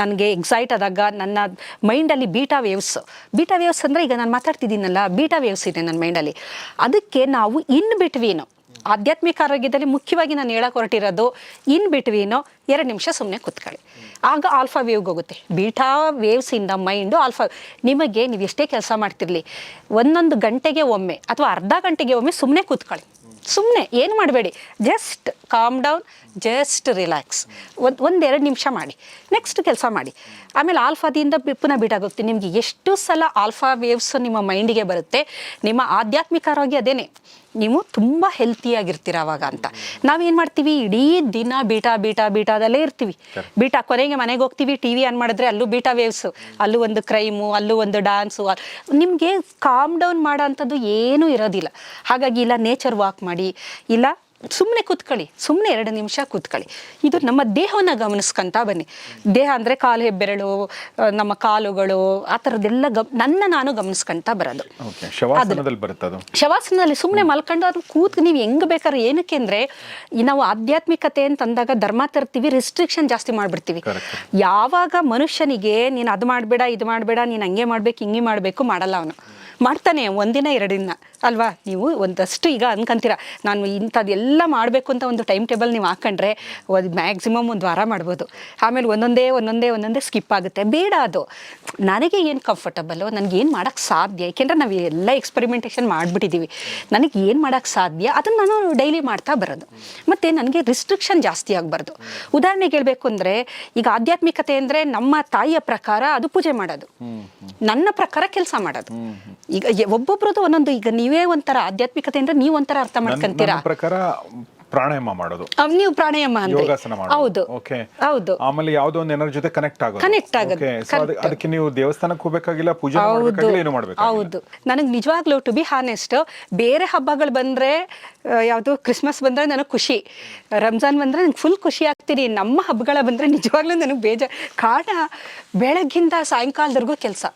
ನನಗೆ ಎಕ್ಸೈಟ್ ಆದಾಗ ನನ್ನ ಮೈಂಡಲ್ಲಿ ಬೀಟಾ ವೇವ್ಸ್ ಬೀಟಾ ವೇವ್ಸ್ ಅಂದರೆ ಈಗ ನಾನು ಮಾತಾಡ್ತಿದ್ದೀನಲ್ಲ ಬೀಟಾ ವೇವ್ಸ್ ಇದೆ ನನ್ನ ಮೈಂಡಲ್ಲಿ ಅದಕ್ಕೆ ನಾವು ಇನ್ ಬಿಟ್ವೀನು ಆಧ್ಯಾತ್ಮಿಕ ಆರೋಗ್ಯದಲ್ಲಿ ಮುಖ್ಯವಾಗಿ ನಾನು ಹೇಳಕ್ಕೆ ಹೊರಟಿರೋದು ಇನ್ ಬಿಟ್ವೀನು ಎರಡು ನಿಮಿಷ ಸುಮ್ಮನೆ ಕೂತ್ಕೊಳ್ಳಿ. ಆಗ ಆಲ್ಫಾ ವೇವ್ಗೆ ಹೋಗುತ್ತೆ. ಬೀಟಾ ವೇವ್ಸಿಂದ ಮೈಂಡು ಆಲ್ಫಾ ನಿಮಗೆ ನೀವು ಎಷ್ಟೇ ಕೆಲಸ ಮಾಡ್ತಿರಲಿ, ಒಂದೊಂದು ಗಂಟೆಗೆ ಒಮ್ಮೆ ಅಥವಾ ಅರ್ಧ ಗಂಟೆಗೆ ಒಮ್ಮೆ ಸುಮ್ಮನೆ ಕೂತ್ಕೊಳ್ಳಿ. ಸುಮ್ಮನೆ ಏನು ಮಾಡಬೇಡಿ. Just calm down just relax ಒಂದು ಒಂದೆರಡು ನಿಮಿಷ ಮಾಡಿ. ನೆಕ್ಸ್ಟ್ ಕೆಲಸ ಮಾಡಿ. ಆಮೇಲೆ ಆಲ್ಫಾದಿಂದ ಪುನಃ ಬಿಟ್ಟಾಗುತ್ತೆ ನಿಮಗೆ ಎಷ್ಟು ಸಲ ಆಲ್ಫಾ ವೇವ್ಸ್ ನಿಮ್ಮ ಮೈಂಡಿಗೆ ಬರುತ್ತೆ ನಿಮ್ಮ ಆಧ್ಯಾತ್ಮಿಕ ಆರೋಗ್ಯ ಅದೇನೆ. ನೀವು ತುಂಬ ಹೆಲ್ತಿಯಾಗಿರ್ತೀರ ಅವಾಗ ಅಂತ. ನಾವೇನು ಮಾಡ್ತೀವಿ? ಇಡೀ ದಿನ ಬೀಟಾ ಬೀಟಾ ಬೀಟಾದಲ್ಲೇ ಇರ್ತೀವಿ. ಬೀಟಾ ಕೊನೆಗೆ ಮನೆಗೆ ಹೋಗ್ತೀವಿ ಟಿ ವಿ ಆನ್ ಮಾಡಿದ್ರೆ ಅಲ್ಲೂ ಬೀಟಾ ವೇವ್ಸು ಅಲ್ಲೂ ಒಂದು ಕ್ರೈಮು ಅಲ್ಲೂ ಒಂದು ಡಾನ್ಸು ನಿಮಗೆ ಕಾಮ್ ಡೌನ್ ಮಾಡೋ ಅಂಥದ್ದು ಏನೂ ಇರೋದಿಲ್ಲ. ಹಾಗಾಗಿ ಇಲ್ಲ ನೇಚರ್ ವಾಕ್ ಮಾಡಿ. ಇಲ್ಲ ಸುಮ್ಮನೆ ಕೂತ್ಕೊಳ್ಳಿ ಸುಮ್ಮನೆ ಎರಡು ನಿಮಿಷ ಕೂತ್ಕೊಳ್ಳಿ. ಇದು ನಮ್ಮ ದೇಹವನ್ನು ಗಮನಿಸ್ಕೊಂತ ಬನ್ನಿ. ದೇಹ ಅಂದರೆ ಕಾಲು ಹೆಬ್ಬೆರಳು ನಮ್ಮ ಕಾಲುಗಳು ಆ ಥರದ್ದೆಲ್ಲ ಗಮ್ ನನ್ನ ನಾನು ಗಮನಿಸ್ಕೊಂತ ಬರೋದು. ಶವಾಸನದಲ್ಲಿ ಬರುತ್ತೆ ಅದು ಶವಾಸನದಲ್ಲಿ ಸುಮ್ಮನೆ ಮಲ್ಕೊಂಡು ಅದು ಕೂತ್ ನೀವು ಹೆಂಗ್ ಬೇಕಾದ್ರೆ ಏನಕ್ಕೆ ಅಂದರೆ ನಾವು ಆಧ್ಯಾತ್ಮಿಕತೆ ಅಂತ ಅಂದಾಗ ಧರ್ಮ ತರ್ತೀವಿ ರಿಸ್ಟ್ರಿಕ್ಷನ್ ಜಾಸ್ತಿ ಮಾಡಿಬಿಡ್ತೀವಿ. ಯಾವಾಗ ಮನುಷ್ಯನಿಗೆ ನೀನು ಅದು ಮಾಡಬೇಡ ಇದು ಮಾಡಬೇಡ ನೀನು ಹಂಗೆ ಮಾಡಬೇಕು ಹಿಂಗೆ ಮಾಡಬೇಕು ಮಾಡಲ್ಲ ಅವನು. ಮಾಡ್ತಾನೆ ಒಂದಿನ ಎರಡು ದಿನ ಅಲ್ವಾ? ನೀವು ಒಂದಷ್ಟು ಈಗ ಅನ್ಕೊಂತೀರ. ನಾನು ಇಂಥದ್ದೆಲ್ಲ ಮಾಡಬೇಕು ಅಂತ ಒಂದು ಟೈಮ್ ಟೇಬಲ್ ನೀವು ಹಾಕೊಂಡ್ರೆ ಒಂದು ಮ್ಯಾಕ್ಸಿಮಮ್ ಒಂದು ವಾರ ಮಾಡ್ಬೋದು. ಆಮೇಲೆ ಒಂದೊಂದೇ ಒಂದೊಂದೇ ಒಂದೊಂದೇ ಸ್ಕಿಪ್ ಆಗುತ್ತೆ. ಬೇಡ ಅದು. ನನಗೆ ಏನು ಕಂಫರ್ಟಬಲ್ಲು ನನಗೆ ಏನು ಮಾಡೋಕ್ಕೆ ಸಾಧ್ಯ? ಏಕೆಂದರೆ ನಾವು ಎಲ್ಲ ಎಕ್ಸ್ಪೆರಿಮೆಂಟೇಷನ್ ಮಾಡಿಬಿಟ್ಟಿದ್ದೀವಿ ನನಗೆ ಏನು ಮಾಡೋಕ್ಕೆ ಸಾಧ್ಯ? ಅದನ್ನು ನಾನು ಡೈಲಿ ಮಾಡ್ತಾ ಬರೋದು. ಮತ್ತು ನನಗೆ ರಿಸ್ಟ್ರಿಕ್ಷನ್ ಜಾಸ್ತಿ ಆಗಬಾರ್ದು. ಉದಾಹರಣೆಗೆ ಹೇಳಬೇಕು ಅಂದರೆ ಈಗ ಆಧ್ಯಾತ್ಮಿಕತೆ ಅಂದರೆ ನಮ್ಮ ತಾಯಿಯ ಪ್ರಕಾರ ಅದು ಪೂಜೆ ಮಾಡೋದು. ನನ್ನ ಪ್ರಕಾರ ಕೆಲಸ ಮಾಡೋದು. ಈಗ ಒಬ್ಬೊಬ್ರದ್ದು ಒಂದೊಂದು ಈಗ ನೀವೇ ಒಂಥರ ಆಧ್ಯಾತ್ಮಿಕತೆ ಅಂದ್ರೆ ನೀವು ಒಂಥರ ಅರ್ಥ ಮಾಡ್ಕೊಂತೀರಾ ಪ್ರಕಾರ ಪ್ರಾಣಾಯಾಮ ಮಾಡೋದು. ನೀವು ಪ್ರಾಣಾಯಾಮ ಯೋಗಾಸನ ಮಾಡೋದು. ಹೌದು. ಓಕೆ ಹೌದು. ಆಮೇಲೆ ಯಾವುದೋ ಒಂದು ಎನರ್ಜಿ ಜೊತೆ ಕನೆಕ್ಟ್ ಆಗೋದು. ಕನೆಕ್ಟ್ ಆಗೋದು. ಅದಕ್ಕೆ- ನೀವು ದೇವಸ್ಥಾನಕ್ಕೆ ಹೋಗಬೇಕಾಗಿಲ್ಲ ಪೂಜೆ ಮಾಡಬೇಕಾಗಿಲ್ಲ ಏನು ಮಾಡಬೇಕು ಹೌದು. ನನಗೆ ನಿಜವಾಗ್ಲೂ ಟು ಬಿ ಹಾನೆಸ್ಟ್ ಬೇರೆ ಹಬ್ಬಗಳು ಬಂದ್ರೆ ಯಾವುದು ಕ್ರಿಸ್ಮಸ್ ಬಂದ್ರೆ ನನಗೆ ಖುಷಿ. ರಂಜಾನ್ ಬಂದ್ರೆ ನನಗೆ ಫುಲ್ ಖುಷಿ ಆಗ್ತೀನಿ. ನಮ್ಮ ಹಬ್ಬಗಳ ಬಂದ್ರೆ ನಿಜವಾಗ್ಲೂ ನನಗೆ ಬೇಜಾರು ಕಾರಣ ಬೆಳಗ್ಗಿಂದ ಸಾಯಂಕಾಲದವರೆಗೂ ಕೆಲಸ.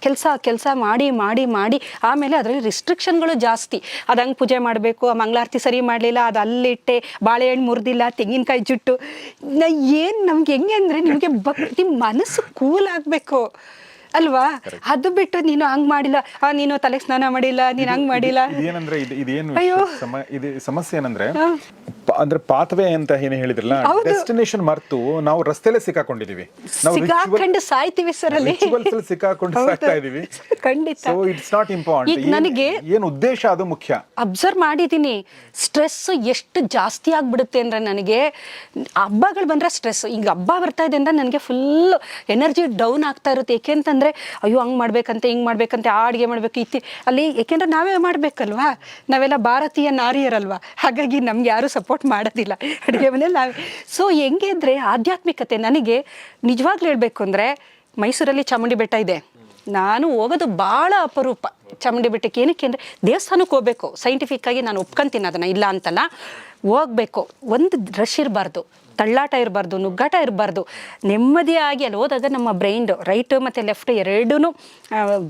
ಕೆಲಸ ಕೆಲಸ ಮಾಡಿ ಮಾಡಿ ಮಾಡಿ. ಆಮೇಲೆ ಅದರಲ್ಲಿ ರಿಸ್ಟ್ರಿಕ್ಷನ್ಗಳು ಜಾಸ್ತಿ. ಅದು ಹಂಗೆ ಪೂಜೆ ಮಾಡಬೇಕು ಆ ಮಂಗಳಾರತಿ ಸರಿ ಮಾಡಲಿಲ್ಲ ಅದು ಅಲ್ಲಿಟ್ಟೆ ಬಾಳೆಹಣ್ಣು ಮುರಿದಿಲ್ಲ, ತೆಂಗಿನಕಾಯಿ ಜುಟ್ಟು. ನಾ ಏನು ನಮ್ಗೆ ಹೆಂಗೆ ಅಂದರೆ ನಿಮಗೆ ಭಕ್ತಿ ಮನಸ್ಸು ಕೂಲ್ ಆಗಬೇಕು. ಅಲ್ವಾ? ಅದು ಬಿಟ್ಟು ನೀನು ಹಂಗ್ ಮಾಡಿಲ್ಲ. ಆ ನೀನು ತಲೆಗೆ ಸ್ನಾನ ಮಾಡಿಲ್ಲ ನೀನು ಹಂಗ್ ಮಾಡಿಲ್ಲ. ಇದೇನಂದ್ರೆ ಇದು ಇದೇನು. ಸಮ ಇದು ಸಮಸ್ಯೆ ಏನಂದ್ರೆ ಪ- ಅಂದ್ರೆ ಪಾತ್ವೆ ಅಂತ ಏನು ಹೇಳಿದ್ರಲ್ಲ ಡೆಸ್ಟಿನೇಷನ್ ಮರ್ತು ನಾವು ರಸ್ತೆಲೇ ಸಿಕ್ಕಾಕೊಂಡಿದೀವಿ. ನಾವು ಸಿಕ್ಕಾಕೊಂಡು ಸಾಯ್ತೀವಿ ಸರ್ ಅಲ್ಲಿ. rituals ಅಲ್ಲಿ ಸಿಕ್ಕಾಕೊಂಡು ಹೌದು. ಸಾಕ್ತಾ ಇದೀವಿ. ಖಂಡಿತ. ಸೊ ಇಟ್ಸ್ ನಾಟ್ ಇಂಪಾರ್ಟೆಂಟ್ ನನಗೆ ಏನು ಉದ್ದೇಶ ಅದು ಮುಖ್ಯ? ಅಬ್ಸರ್ವ್ ಮಾಡಿದ್ದೀನಿ. ಸ್ಟ್ರೆಸ್ ಎಷ್ಟು ಜಾಸ್ತಿ ಆಗ್ಬಿಡುತ್ತೆ ಅಂದ್ರೆ ನನಗೆ ಹಬ್ಬಗಳು ಬಂದ್ರೆ ಸ್ಟ್ರೆಸ್ ಈಗ ಹಬ್ಬ ಬರ್ತಾ ಇದೆ ಅಂದ್ರೆ ನನಗೆ ಫುಲ್ ಎನರ್ಜಿ ಡೌನ್ ಆಗ್ತಾ ಇರುತ್ತೆ. ಏಕೆಂತಂದರೆ ಅಯ್ಯೋ, ಹಂಗೆ ಮಾಡ್ಬೇಕಂತೆ, ಹಿಂಗೆ ಮಾಡ್ಬೇಕಂತೆ, ಆ ಅಡುಗೆ ಮಾಡಬೇಕು ಇತ್ತಿ ಅಲ್ಲಿ ಏಕೆಂದ್ರೆ ನಾವೇ ಮಾಡಬೇಕಲ್ವಾ? ನಾವೆಲ್ಲ ಭಾರತೀಯ ನಾರಿಯರಲ್ವಾ? ಹಾಗಾಗಿ ನಮ್ಗೆ ಯಾರೂ ಸಪೋರ್ಟ್ ಮಾಡೋದಿಲ್ಲ ಅಡುಗೆ ಮನೇಲಿ ನಾವೇ. ಸೊ ಹೆಂಗೆ ಅಂದರೆ ಆಧ್ಯಾತ್ಮಿಕತೆ ನನಗೆ ನಿಜವಾಗ್ಲೂ ಹೇಳಬೇಕು ಅಂದರೆ ಮೈಸೂರಲ್ಲಿ ಚಾಮುಂಡಿ ಬೆಟ್ಟ ಇದೆ. ನಾನು ಹೋಗೋದು ಭಾಳ ಅಪರೂಪ ಚಾಮುಂಡಿ ಬೆಟ್ಟಕ್ಕೆ. ಏನಕ್ಕೆ ಅಂದರೆ ದೇವಸ್ಥಾನಕ್ಕೆ ಹೋಗ್ಬೇಕು. ಸೈಂಟಿಫಿಕ್ ಆಗಿ ನಾನು ಒಪ್ಕೊಂತೀನಿ ಅದನ್ನು. ಇಲ್ಲ ಅಂತಲ್ಲ, ಹೋಗ್ಬೇಕು. ಒಂದು ರಶ್ ಇರಬಾರ್ದು. ತಳ್ಳಾಟ ಇರಬಾರ್ದು, ನುಗ್ಗಾಟ ಇರಬಾರ್ದು, ನೆಮ್ಮದಿಯಾಗಿ ಅಲ್ಲಿ ಹೋದಾಗ ನಮ್ಮ ಬ್ರೈನ್ ರೈಟ್ ಮತ್ತು ಲೆಫ್ಟ್ ಎರಡೂ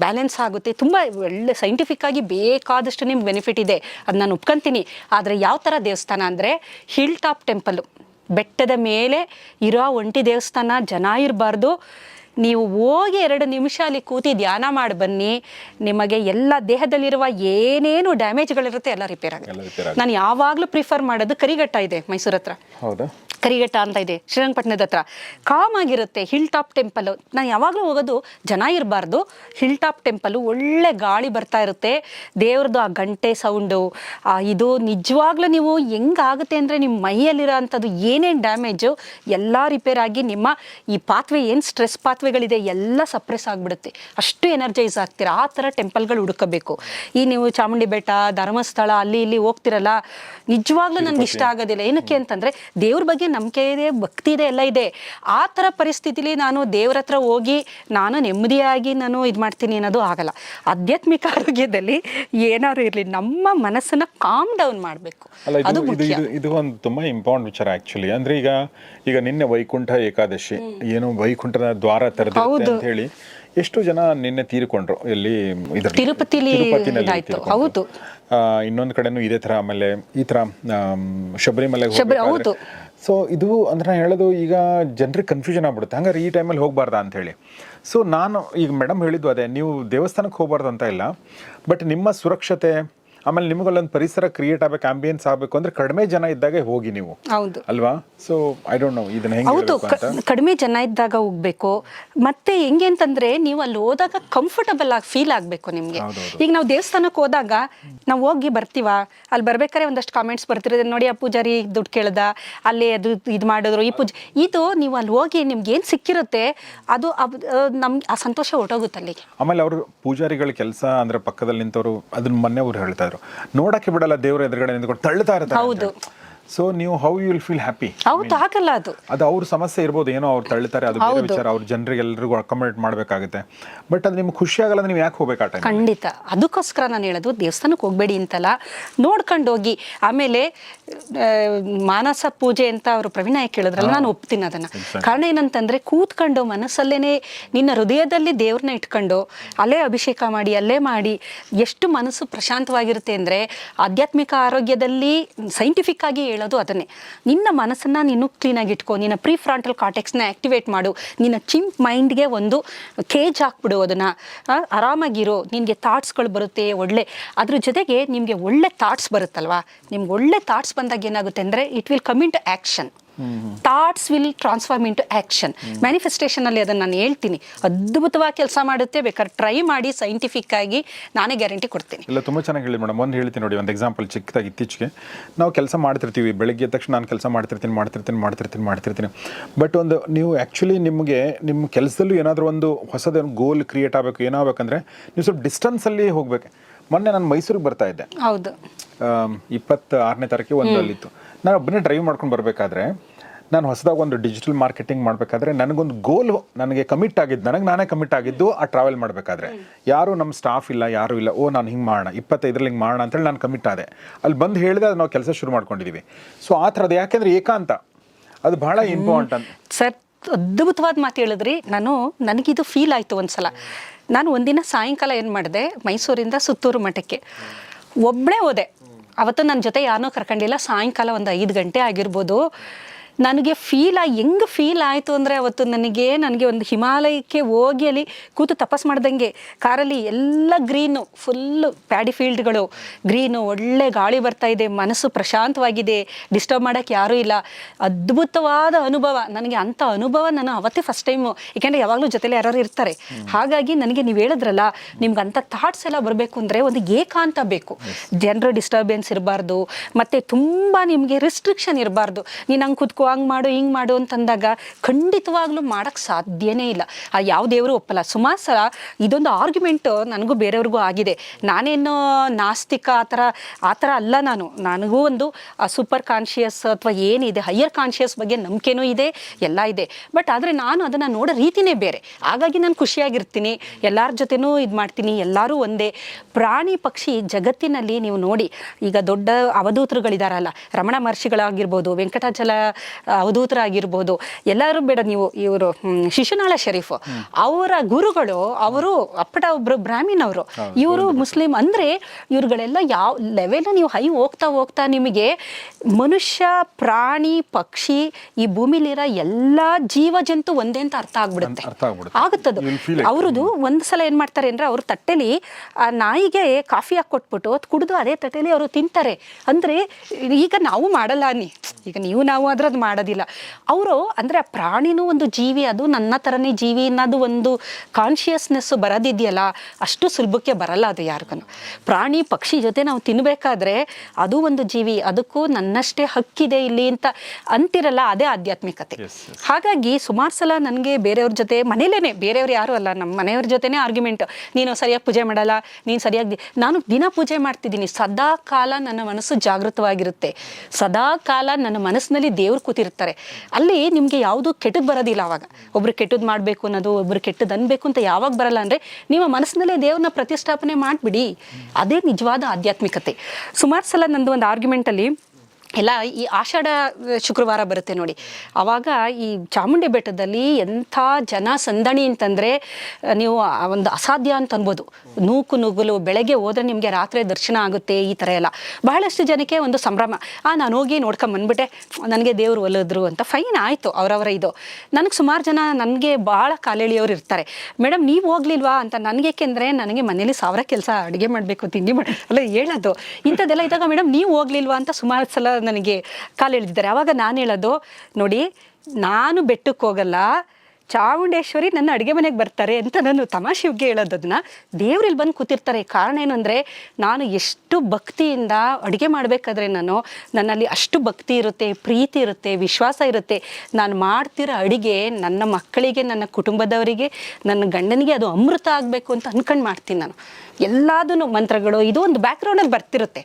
ಬ್ಯಾಲೆನ್ಸ್ ಆಗುತ್ತೆ. ತುಂಬ ಒಳ್ಳೆ ಸೈಂಟಿಫಿಕ್ ಆಗಿ ಬೇಕಾದಷ್ಟು ನಿಮ್ಗೆ ಬೆನಿಫಿಟ್ ಇದೆ. ಅದು ನಾನು ಒಪ್ಕೊಂತೀನಿ. ಆದರೆ ಯಾವ ಥರ ದೇವಸ್ಥಾನ ಅಂದರೆ ಹಿಲ್ ಟಾಪ್ ಟೆಂಪಲ್ಲು ಬೆಟ್ಟದ ಮೇಲೆ ಇರೋ ಒಂಟಿ ದೇವಸ್ಥಾನ ಜನ ಇರಬಾರ್ದು. ನೀವು ಹೋಗಿ ಎರಡು ನಿಮಿಷ ಅಲ್ಲಿ ಕೂತಿ ಧ್ಯಾನ ಮಾಡಿ ಬನ್ನಿ. ನಿಮಗೆ ಎಲ್ಲ ದೇಹದಲ್ಲಿರುವ ಏನೇನು ಡ್ಯಾಮೇಜ್ಗಳಿರುತ್ತೆ ಎಲ್ಲ ರಿಪೇರ್ ಆಗುತ್ತೆ. ನಾನು ಯಾವಾಗಲೂ ಪ್ರಿಫರ್ ಮಾಡೋದು ಕರಿಘಟ್ಟ ಇದೆ ಮೈಸೂರ್ ಹತ್ರ. ಹೌದಾ? ಕರಿಘಟ್ಟ ಅಂತ ಇದೆ ಶ್ರೀರಂಗಪಟ್ಟಣದ ಹತ್ರ. ಕಾಮ್ ಆಗಿರುತ್ತೆ ಹಿಲ್ ಟಾಪ್ ಟೆಂಪಲ್ ನಾನು ಯಾವಾಗಲೂ ಹೋಗೋದು ಜನ ಇರಬಾರ್ದು. ಹಿಲ್ ಟಾಪ್ ಟೆಂಪಲ್ ಒಳ್ಳೆ ಗಾಳಿ ಬರ್ತಾ ಇರುತ್ತೆ. ದೇವ್ರದ್ದು ಆ ಗಂಟೆ ಸೌಂಡು ಆ ಇದು ನಿಜವಾಗ್ಲೂ ನೀವು ಹೆಂಗಾಗುತ್ತೆ ಅಂದರೆ ನಿಮ್ಮ ಮೈಯಲ್ಲಿರೋ ಅಂಥದ್ದು ಏನೇನು ಡ್ಯಾಮೇಜು ಎಲ್ಲ ರಿಪೇರ್ ಆಗಿ ನಿಮ್ಮ ಈ ಪಾತ್ವೆ ಏನು ಸ್ಟ್ರೆಸ್ ಪಾತ್ವೆಗಳಿದೆ ಎಲ್ಲ ಸಪ್ರೆಸ್ ಆಗಿಬಿಡುತ್ತೆ. ಅಷ್ಟು ಎನರ್ಜೈಸ್ ಆಗ್ತೀರಾ? ಆ ಥರ ಟೆಂಪಲ್ಗಳು ಹುಡುಕಬೇಕು. ಈ ನೀವು ಚಾಮುಂಡಿ ಬೆಟ್ಟ ಧರ್ಮಸ್ಥಳ ಅಲ್ಲಿ ಇಲ್ಲಿ ಹೋಗ್ತಿರಲ್ಲ ನಿಜವಾಗ್ಲೂ ನನಗೆ ಇಷ್ಟ ಆಗೋದಿಲ್ಲ. ಏನಕ್ಕೆ ಅಂತಂದರೆ ದೇವ್ರ ಬಗ್ಗೆ ನಂಬಿಕೆ ಇದೆ ಭಕ್ತಿ ಇದೆ ಎಲ್ಲ ಇದೆ. ಆ ಥರ ಪರಿಸ್ಥಿತಿಲಿ ನಾನು ದೇವ್ರ ಹತ್ರ ಹೋಗಿ ನಾನು ನೆಮ್ಮದಿಯಾಗಿ ನಾನು ಇದು ಮಾಡ್ತೀನಿ ಅನ್ನೋದು ಆಗಲ್ಲ. ಆಧ್ಯಾತ್ಮಿಕ ಆರೋಗ್ಯದಲ್ಲಿ ಏನಾದ್ರು ಇರಲಿ ನಮ್ಮ ಮನಸ್ಸನ್ನ ಕಾಮ್ ಡೌನ್ ಮಾಡಬೇಕು. ಅದು ಇದು ಒಂದು ತುಂಬಾ ಇಂಪಾರ್ಟೆಂಟ್ ವಿಚಾರ ಆಕ್ಚುಲಿ ಅಂದ್ರೆ ಈಗ ಈಗ ನಿನ್ನೆ ವೈಕುಂಠ ಏಕಾದಶಿ. ಏನು ವೈಕುಂಠದ ದ್ವಾರ ತೆರೆದಿರುತ್ತೆ. ಅಂತ ಹೇಳಿ ಎಷ್ಟು ಜನ ನಿನ್ನೆ ತೀರಿಕೊಂಡ್ರು ಇಲ್ಲಿ ತಿರುಪತಿಲಿ ತಿರುಪತಿನಲ್ಲಿ ಇದಾಯ್ತು. ತೀರ್ಕೊಂಡ್ರು. ಹೌದು. ಆ, ಇನ್ನೊಂದ್ ಕಡೆನೂ ಇದೇ ತರ ಆಮೇಲೆ ಈ ತರ ಶಬರಿಮಲೆ ಹೌದು. ಸೊ ಇದು ಅಂದ್ರೆ ನಾನು ಹೇಳೋದು ಈಗ ಜನರಿಗೆ ಕನ್ಫ್ಯೂಷನ್ ಆಗ್ಬಿಡುತ್ತೆ ಹಂಗಾರೆ ಈ ಟೈಮಲ್ಲಿ ಹೋಗ್ಬಾರ್ದಾ ಅಂತ ಹೇಳಿ ಸೊ ನಾನು ಈಗ ಮೇಡಮ್ ಹೇಳಿದ್ದು ಅದೇ ನೀವು ದೇವಸ್ಥಾನಕ್ಕೆ ಹೋಗ್ಬಾರ್ದು ಅಂತ ಇಲ್ಲ ಬಟ್ ನಿಮ್ಮ ಸುರಕ್ಷತೆ ಆಮೇಲೆ ನಿಮಗಲ್ಲೊಂದು ಪರಿಸರ ಕ್ರಿಯೇಟ್ ಆಗಬೇಕು ಆಂಬಿಯನ್ಸ್ ಆಗಬೇಕು ಅಂದ್ರೆ ಕಡಿಮೆ ಜನ ಇದ್ದಾಗ ಹೋಗಿ ನೀವು. ಹೌದು. ಅಲ್ವಾ? ಸೊ ಐ ಡೋಂಟ್ ನೋ ಇದನ್ನ ಹೆಂಗೆ ಹೌದು ಕಡಿಮೆ ಜನ ಇದ್ದಾಗ ಹೋಗ್ಬೇಕು. ಮತ್ತೆ ಹೆಂಗೆ ಅಂತಂದ್ರೆ ನೀವು ಅಲ್ಲಿ ಹೋದಾಗ ಕಂಫರ್ಟಬಲ್ ಆಗಿ ಫೀಲ್ ಆಗಬೇಕು ನಿಮಗೆ. ಈಗ ನಾವು ದೇವಸ್ಥಾನಕ್ಕೆ ಹೋದಾಗ ನಾವು ಹೋಗಿ ಬರ್ತೀವ? ಅಲ್ಲಿ ಬರ್ಬೇಕಾದ್ರೆ ಒಂದಷ್ಟು ಕಾಮೆಂಟ್ಸ್ ಬರ್ತಿರೋದು ನೋಡಿ ಆ ಪೂಜಾರಿ ದುಡ್ಡು ಕೇಳ್ದ ಅಲ್ಲಿ ಅದು ಇದು ಮಾಡಿದ್ರು ಈ ಪೂಜೆ ಇದು ನೀವು ಅಲ್ಲಿ ಹೋಗಿ ನಿಮ್ಗೆ ಏನು ಸಿಕ್ಕಿರುತ್ತೆ ಅದು ನಮ್ಗೆ ಆ ಸಂತೋಷ ಹೊರಟೋಗುತ್ತೆ ಅಲ್ಲಿಗೆ. ಆಮೇಲೆ ಅವರು ಪೂಜಾರಿಗಳ ಕೆಲಸ ಅಂದ್ರೆ ಪಕ್ಕದಲ್ಲಿ ನಿಂತವರು ಅದನ್ನ ಮೊನ್ನೆ ಅವ್ರು ಹೇಳ್ತಾ ಇದ್ರು. ನೋಡಕ್ಕೆ ಬಿಡಲ್ಲ ದೇವರ ಎದುರುಗಡೆ ನಿಂತ್ಕೊಂಡು ತಳ್ಳುತ್ತಾ ಇರ್ತಾರೆ ಹೌದು. ಸೊ ನೀವು how you will feel happy ಹೌದು ಆಗಲ್ಲ ಅದು. ಅದು ಅವ್ರ ಸಮಸ್ಯೆ ಇರ್ಬೋದು ಏನೋ ಅವ್ರು ತಳ್ಳ್ತಾರೆ ಅದು ಬೇರೆ ವಿಚಾರ ಅವ್ರ ಜನರಿಗೆ ಎಲ್ರಿಗೂ ಅಕಾಮಡೇಟ್ ಮಾಡಬೇಕಾಗುತ್ತೆ. ಬಟ್ ಅದು ನಿಮ್ಗೆ ಖುಷಿ ಆಗಲ್ಲ ನೀವು ಯಾಕೆ ಹೋಗ್ಬೇಕು ಆ ಟೈಮ್ ಖಂಡಿತ. ಅದಕ್ಕೋಸ್ಕರ ನಾನು ಹೇಳೋದು ದೇವಸ್ಥಾನಕ್ಕೆ ಹೋಗಬೇಡಿ ಅಂತಲ್ಲ. ನೋಡ್ಕೊಂಡು ಹೋಗಿ. ಆಮೇಲೆ ಮಾನಸ ಪೂಜೆ ಅಂತ ಅವರು ಪ್ರವೀಣಾಯಕ್ ಹೇಳಿದ್ರಲ್ಲ ನಾನು ಒಪ್ತೀನಿ ಅದನ್ನು. ಕಾರಣ ಏನಂತಂದರೆ ಕೂತ್ಕೊಂಡು ಮನಸ್ಸಲ್ಲೇ ನಿನ್ನ ಹೃದಯದಲ್ಲಿ ದೇವ್ರನ್ನ ಇಟ್ಕೊಂಡು ಅಲ್ಲೇ ಅಭಿಷೇಕ ಮಾಡಿ ಅಲ್ಲೇ ಮಾಡಿ ಎಷ್ಟು ಮನಸ್ಸು ಪ್ರಶಾಂತವಾಗಿರುತ್ತೆ ಅಂದರೆ ಆಧ್ಯಾತ್ಮಿಕ ಆರೋಗ್ಯದಲ್ಲಿ ಸೈಂಟಿಫಿಕ್ ಆಗಿ ಹೇಳೋದು ಅದನ್ನೇ. ನಿನ್ನ ಮನಸ್ಸನ್ನು ನೀನು ಕ್ಲೀನಾಗಿ ಇಟ್ಕೋ, ನಿನ್ನ ಪ್ರೀ ಫ್ರಾಂಟಲ್ನ ಆ್ಯಕ್ಟಿವೇಟ್ ಮಾಡು, ನಿನ್ನ ಚಿಂಪ್ ಮೈಂಡ್ಗೆ ಒಂದು ಕೇಜ್ ಹಾಕ್ಬಿಡು ಅದನ್ನು. ಆರಾಮಾಗಿರೋ, ನಿನಗೆ ಥಾಟ್ಸ್ಗಳು ಬರುತ್ತೆ, ಒಳ್ಳೆ. ಅದ್ರ ಜೊತೆಗೆ ನಿಮಗೆ ಒಳ್ಳೆ ಥಾಟ್ಸ್ ಬರುತ್ತಲ್ವಾ? ನಿಮ್ಗೆ ಒಳ್ಳೆ ಥಾಟ್ಸ್ ಬಂದಾಗ ಏನಾಗುತ್ತೆ ಅಂದರೆ it will come in to action thoughts will transform into to action ಮ್ಯಾನಿಫೆಸ್ಟೇಷನಲ್ಲಿ ಅದನ್ನು ನಾನು ಹೇಳ್ತೀನಿ. ಅದ್ಭುತವಾಗಿ ಕೆಲಸ ಮಾಡುತ್ತೆ. ಬೇಕಾದ್ರೆ ಟ್ರೈ ಮಾಡಿ ಸೈಂಟಿಫಿಕ್ ಆಗಿ ನಾನೇ ಗ್ಯಾರಂಟಿ ಕೊಡ್ತೀನಿ. ಇಲ್ಲ ತುಂಬ ಚೆನ್ನಾಗಿ ಹೇಳಿ ಮೇಡಮ್. ಒಂದು ಹೇಳ್ತೀನಿ ನೋಡಿ ಒಂದು ಎಕ್ಸಾಂಪಲ್ ಚಿಕ್ಕದಾಗಿ ಇತ್ತೀಚೆಗೆ. ನಾವು ಕೆಲಸ ಮಾಡ್ತಿರ್ತೀವಿ ಬೆಳಗ್ಗೆ ಎದ್ದ ತಕ್ಷಣ ನಾನು ಕೆಲಸ ಮಾಡ್ತಿರ್ತೀನಿ ಮಾಡ್ತಿರ್ತೀನಿ ಮಾಡ್ತಿರ್ತೀನಿ ಮಾಡ್ತಿರ್ತೀನಿ. ಬಟ್ ಒಂದು ನೀವು ಆ್ಯಕ್ಚುಲಿ ನಿಮಗೆ ನಿಮ್ಮ ಕೆಲಸದಲ್ಲೂ ಏನಾದರೂ ಒಂದು ಹೊಸದೊಂದು ಗೋಲ್ ಕ್ರಿಯೇಟ್ ಆಗಬೇಕು ಏನಾಗಬೇಕಂದ್ರೆ ನೀವು ಸ್ವಲ್ಪ ಡಿಸ್ಟೆನ್ಸಲ್ಲಿ ಹೋಗ್ಬೇಕು. ಮೊನ್ನೆ ನಾನು ಮೈಸೂರಿಗೆ ಬರ್ತಾ ಇದ್ದೆ. ಹೌದು. ಇಪ್ಪತ್ತ ಆರನೇ ತಾರೀಕಿಗೆ ಒಂದು ಅಲ್ಲಿತ್ತು ನಾನು ಒಬ್ಬನೇ ಡ್ರೈವ್ ಮಾಡ್ಕೊಂಡು ಬರಬೇಕಾದ್ರೆ ನಾನು ಹೊಸದಾಗಿ ಒಂದು ಡಿಜಿಟಲ್ ಮಾರ್ಕೆಟಿಂಗ್ ಮಾಡಬೇಕಾದ್ರೆ ನನಗೊಂದು ಗೋಲ್ ನನಗೆ ಕಮಿಟ್ ಆಗಿದ್ದು ನನಗೆ ನಾನೇ ಕಮಿಟ್ ಆಗಿದ್ದು ಆ ಟ್ರಾವೆಲ್ ಮಾಡಬೇಕಾದ್ರೆ. ಯಾರು ನಮ್ಮ ಸ್ಟಾಫ್ ಇಲ್ಲ ಯಾರು ಇಲ್ಲ ಓ ನಾನು ಹಿಂಗೆ ಮಾಡೋಣ ಇಪ್ಪತ್ತೈದರಲ್ಲಿ ಹಿಂಗೆ ಮಾಡೋಣ ಅಂತೇಳಿ ನಾನು ಕಮಿಟ್ ಆದೆ. ಅಲ್ಲಿ ಬಂದು ಹೇಳಿದೆ ಅದು ನಾವು ಕೆಲಸ ಶುರು ಮಾಡ್ಕೊಂಡಿದ್ದೀವಿ ಸೊ ಆ ಥರದ್ದು ಯಾಕೆಂದ್ರೆ ಏಕಾಂತ. ಅದು ಬಹಳ ಇಂಪಾರ್ಟೆಂಟ್ ಸರ್ ಅದ್ಭುತವಾದ ಮಾತು ಹೇಳಿದ್ರಿ. ನಾನು ನನಗಿದು ಫೀಲ್ ಆಯಿತು ಒಂದ್ಸಲ. ನಾನು ಒಂದಿನ ಸಾಯಂಕಾಲ ಏನು ಮಾಡಿದೆ ಮೈಸೂರಿಂದ ಸುತ್ತೂರು ಮಠಕ್ಕೆ. ಒಬ್ಬಳೇ ಹೋದೆ. ಅವತ್ತು ನನ್ನ ಜೊತೆ ಯಾರನ್ನೂ ಕರ್ಕೊಂಡಿಲ್ಲ. ಸಾಯಂಕಾಲ ಒಂದು ಐದು ಗಂಟೆ ಆಗಿರ್ಬೋದು. ನನಗೆ ಫೀಲ್ ಹೆಂಗೆ ಫೀಲ್ ಆಯಿತು ಅಂದರೆ ಅವತ್ತು ನನಗೆ ನನಗೆ ಒಂದು ಹಿಮಾಲಯಕ್ಕೆ ಹೋಗಿ ಅಲ್ಲಿ ಕೂತು ತಪಸ್ ಮಾಡ್ದಂಗೆ. ಕಾರಲ್ಲಿ ಎಲ್ಲ ಗ್ರೀನು ಫುಲ್ಲು ಪ್ಯಾಡಿ ಫೀಲ್ಡ್ಗಳು ಗ್ರೀನು ಒಳ್ಳೆ ಗಾಳಿ ಬರ್ತಾ ಇದೆ ಮನಸ್ಸು ಪ್ರಶಾಂತವಾಗಿದೆ. ಡಿಸ್ಟರ್ಬ್ ಮಾಡೋಕ್ಕೆ ಯಾರೂ ಇಲ್ಲ. ಅದ್ಭುತವಾದ ಅನುಭವ. ನನಗೆ ಅಂಥ ಅನುಭವ ನಾನು ಅವತ್ತೇ ಫಸ್ಟ್ ಟೈಮು ಏಕೆಂದರೆ ಯಾವಾಗಲೂ ಜೊತೆಲಿ ಯಾರು ಇರ್ತಾರೆ. ಹಾಗಾಗಿ ನನಗೆ ನೀವು ಹೇಳಿದ್ರಲ್ಲ ನಿಮ್ಗೆ ಅಂಥ ಥಾಟ್ಸ್ ಎಲ್ಲ ಬರಬೇಕು ಅಂದರೆ ಒಂದು ಏಕಾಂತ ಬೇಕು. ಜನರ ಡಿಸ್ಟರ್ಬೆನ್ಸ್ ಇರಬಾರ್ದು. ಮತ್ತು ತುಂಬ ನಿಮಗೆ ರಿಸ್ಟ್ರಿಕ್ಷನ್ ಇರಬಾರ್ದು. ನೀನು ಹಂಗೆ ಕುತ್ಕೋ ಹಂಗೆ ಮಾಡು, ಹಿಂಗೆ ಮಾಡು ಅಂತಂದಾಗ ಖಂಡಿತವಾಗ್ಲೂ ಮಾಡೋಕ್ಕೆ ಸಾಧ್ಯನೇ ಇಲ್ಲ. ಆ ಯಾವ ದೇವರು ಒಪ್ಪಲ್ಲ. ಸುಮಾರು ಸಲ ಇದೊಂದು ಆರ್ಗ್ಯುಮೆಂಟು ನನಗೂ ಬೇರೆಯವ್ರಿಗೂ ಆಗಿದೆ. ನಾನೇನು ನಾಸ್ತಿಕ ಆ ಥರ ಆ ಥರ ಅಲ್ಲ ನಾನು. ನನಗೂ ಒಂದು ಸೂಪರ್ ಕಾನ್ಷಿಯಸ್ ಅಥವಾ ಏನಿದೆ ಹೈಯರ್ ಕಾನ್ಷಿಯಸ್ ಬಗ್ಗೆ ನಂಬಿಕೆನೂ ಇದೆ, ಎಲ್ಲ ಇದೆ. ಬಟ್ ಆದರೆ ನಾನು ಅದನ್ನು ನೋಡೋ ರೀತಿನೇ ಬೇರೆ. ಹಾಗಾಗಿ ನಾನು ಖುಷಿಯಾಗಿರ್ತೀನಿ. ಎಲ್ಲರ ಜೊತೆನೂ ಇದು ಮಾಡ್ತೀನಿ. ಎಲ್ಲರೂ ಒಂದೇ. ಪ್ರಾಣಿ ಪಕ್ಷಿ ಜಗತ್ತಿನಲ್ಲಿ ನೀವು ನೋಡಿ, ಈಗ ದೊಡ್ಡ ಅವಧೂತರುಗಳಿದಾರಲ್ಲ. ರಮಣ ಮಹರ್ಷಿಗಳಾಗಿರ್ಬೋದು, ವೆಂಕಟಾಚಲ ಅವಧೂತರಾಗಿರ್ಬೋದು. ಎಲ್ಲರೂ ಬೇಡ ನೀವು ಇವರು ಶಿಶುನಾಳ ಶರೀಫ್. ಅವರ ಗುರುಗಳು ಅವರು ಅಪ್ಪಟ ಒಬ್ರು ಬ್ರಾಹ್ಮಿನ್ ಅವರು ಇವರು ಮುಸ್ಲಿಂ ಅಂದ್ರೆ ಇವ್ರುಗಳೆಲ್ಲ ಯಾವ ಲೆವೆಲ್ ನೀವು ಹೈ ಹೋಗ್ತಾ ಹೋಗ್ತಾ ನಿಮಗೆ ಮನುಷ್ಯ ಪ್ರಾಣಿ ಪಕ್ಷಿ ಈ ಭೂಮಿಲಿರೋ ಎಲ್ಲ ಜೀವ ಜಂತು ಒಂದೇ ಅಂತ ಅರ್ಥ ಆಗ್ಬಿಡುತ್ತೆ. ಆಗುತ್ತದು. ಅವ್ರದ್ದು ಒಂದು ಸಲ ಏನು ಮಾಡ್ತಾರೆ ಅಂದರೆ ಅವ್ರ ತಟ್ಟೆಲಿ ಆ ನಾಯಿಗೆ ಕಾಫಿ ಹಾಕಿ ಕೊಟ್ಬಿಟ್ಟು ಅದು ಕುಡಿದು ಅದೇ ತಟ್ಟೆಲಿ ಅವರು ತಿಂತಾರೆ. ಅಂದರೆ ಈಗ ನಾವು ಮಾಡಲ್ಲ ಅನ್ನಿ. ಈಗ ನೀವು ನಾವು ಆದ್ರೆ ಅದು ಮಾಡೋದಿಲ್ಲ. ಅವರು ಅಂದರೆ ಆ ಪ್ರಾಣಿನೂ ಒಂದು ಜೀವಿ ಅದು ನನ್ನ ಥರನೇ ಜೀವಿ ಅನ್ನೋದು ಒಂದು ಕಾನ್ಷಿಯಸ್ನೆಸ್ ಬರೋದಿದೆಯಲ್ಲ ಅಷ್ಟು ಸುಲಭಕ್ಕೆ ಬರಲ್ಲ ಅದು ಯಾರಿಗೂ ಪ್ರಾಣಿ ಪಕ್ಷಿ ಜೊತೆ ನಾವು ತಿನ್ನಬೇಕಾದ್ರೆ ಅದು ಒಂದು ಜೀವಿ ಅದಕ್ಕೂ ನನ್ನಷ್ಟೇ ಹಕ್ಕಿದೆ ಇಲ್ಲಿ ಅಂತ ಅಂತಿರಲ್ಲ ಅದೇ ಆಧ್ಯಾತ್ಮಿಕತೆ. ಹಾಗಾಗಿ ಸುಮಾರು ಸಲ ನನಗೆ ಬೇರೆಯವ್ರ ಜೊತೆ ಮನೇಲೇ ಬೇರೆಯವ್ರು ಯಾರು ಅಲ್ಲ ನಮ್ಮ ಮನೆಯವ್ರ ಜೊತೆನೇ ಆರ್ಗ್ಯುಮೆಂಟ್ ನೀನು ಸರಿಯಾಗಿ ಪೂಜೆ ಮಾಡಲ್ಲ ನೀನು ಸರಿಯಾಗಿ ನಾನು ದಿನ ಪೂಜೆ ಮಾಡ್ತಿದ್ದೀನಿ ಸದಾ ಕಾಲ ನನ್ನ ಮನಸ್ಸು ಜಾಗೃತವಾಗಿರುತ್ತೆ. ಸದಾ ಕಾಲ ನನ್ನ ಮನಸ್ಸಿನಲ್ಲಿ ದೇವ್ರು ಕೂತಿರ್ತಾರೆ ಅಲ್ಲಿ ನಿಮಗೆ ಯಾವುದು ಕೆಟ್ಟದ್ದು ಬರೋದಿಲ್ಲ ಅವಾಗ. ಒಬ್ರು ಕೆಟ್ಟದ್ದು ಮಾಡಬೇಕು ಅನ್ನೋದು, ಒಬ್ರು ಕೆಟ್ಟದ್ದು ಅನ್ಬೇಕು ಅಂತ ಯಾವಾಗ ಬರಲ್ಲ ಅಂದರೆ ನಿಮ್ಮ ಮನಸ್ಸಿನಲ್ಲೇ ದೇವ್ರನ್ನ ಪ್ರತಿಷ್ಠಾಪನೆ ಮಾಡಿಬಿಡಿ. ಅದೇ ನಿಜವಾದ ಆಧ್ಯಾತ್ಮಿಕತೆ. ಸುಮಾರು ಸಲ ನಂದು ಒಂದು ಆರ್ಗ್ಯುಮೆಂಟಲ್ಲಿ ಎಲ್ಲ ಈ ಆಷಾಢ ಶುಕ್ರವಾರ ಬರುತ್ತೆ ನೋಡಿ. ಆವಾಗ ಈ ಚಾಮುಂಡಿ ಬೆಟ್ಟದಲ್ಲಿ ಎಂಥ ಜನ ಸಂದಣಿ ಅಂತಂದರೆ, ನೀವು ಒಂದು ಅಸಾಧ್ಯ ಅಂತ ಅನ್ಬೋದು. ನೂಕು ನುಗ್ಗಲು ಬೆಳಗ್ಗೆ ಹೋದ್ರೆ ನಿಮಗೆ ರಾತ್ರಿ ದರ್ಶನ ಆಗುತ್ತೆ ಈ ಥರ ಎಲ್ಲ. ಬಹಳಷ್ಟು ಜನಕ್ಕೆ ಒಂದು ಸಂಭ್ರಮ. ಆ, ನಾನು ಹೋಗಿ ನೋಡ್ಕೊಂಬಂದ್ಬಿಟ್ಟೆ ನನಗೆ ದೇವರು ಒಲಿದ್ರು ಅಂತ ಫೈನ್ ಆಯಿತು ಅವರವರ ಇದು. ನನಗೆ ಸುಮಾರು ಜನ ನನಗೆ ಭಾಳ ಕಾಲೆಳಿಯವ್ರು ಇರ್ತಾರೆ. ಮೇಡಮ್ ನೀವು ಹೋಗ್ಲಿಲ್ವಾ ಅಂತ ನನಗೇಕೆಂದರೆ ನನಗೆ ಮನೇಲಿ ಸಾವಿರ ಕೆಲಸ ಅಡುಗೆ ಮಾಡಬೇಕು, ತಿಂಡಿ ಮಾಡಿ, ಅಲ್ಲ ಹೇಳೋದು. ಇಂಥದ್ದೆಲ್ಲ ಇದ್ದಾಗ ಮೇಡಮ್ ನೀವು ಹೋಗ್ಲಿಲ್ವಾ ಅಂತ ಸುಮಾರು ಸಲ ನನಗೆ ಕಾಲು ಎಳೆದಿದ್ದಾರೆ. ಆವಾಗ ನಾನು ಹೇಳೋದು ನೋಡಿ ನಾನು ಬೆಟ್ಟಕ್ಕೆ ಹೋಗಲ್ಲ. ಚಾಮುಂಡೇಶ್ವರಿ ನನ್ನ ಅಡುಗೆ ಮನೆಗೆ ಬರ್ತಾರೆ ಅಂತ ನಾನು ತಮಾಷೆಗೆ ಹೇಳೋದನ್ನ ದೇವ್ರಲ್ಲಿ ಬಂದು ಕೂತಿರ್ತಾರೆ. ಕಾರಣ ಏನು ಅಂದರೆ ನಾನು ಎಷ್ಟು ಭಕ್ತಿಯಿಂದ ಅಡುಗೆ ಮಾಡಬೇಕಾದ್ರೆ ನಾನು ನನ್ನಲ್ಲಿ ಅಷ್ಟು ಭಕ್ತಿ ಇರುತ್ತೆ ಪ್ರೀತಿ ಇರುತ್ತೆ ವಿಶ್ವಾಸ ಇರುತ್ತೆ. ನಾನು ಮಾಡ್ತಿರೋ ಅಡುಗೆ ನನ್ನ ಮಕ್ಕಳಿಗೆ ನನ್ನ ಕುಟುಂಬದವರಿಗೆ ನನ್ನ ಗಂಡನಿಗೆ ಅದು ಅಮೃತ ಆಗಬೇಕು ಅಂತ ಅನ್ಕೊಂಡು ಮಾಡ್ತೀನಿ ನಾನು. ಎಲ್ಲದನ್ನು ಮಂತ್ರಗಳು ಇದು ಒಂದು ಬ್ಯಾಕ್ಗ್ರೌಂಡಲ್ಲಿ ಬರ್ತಿರುತ್ತೆ.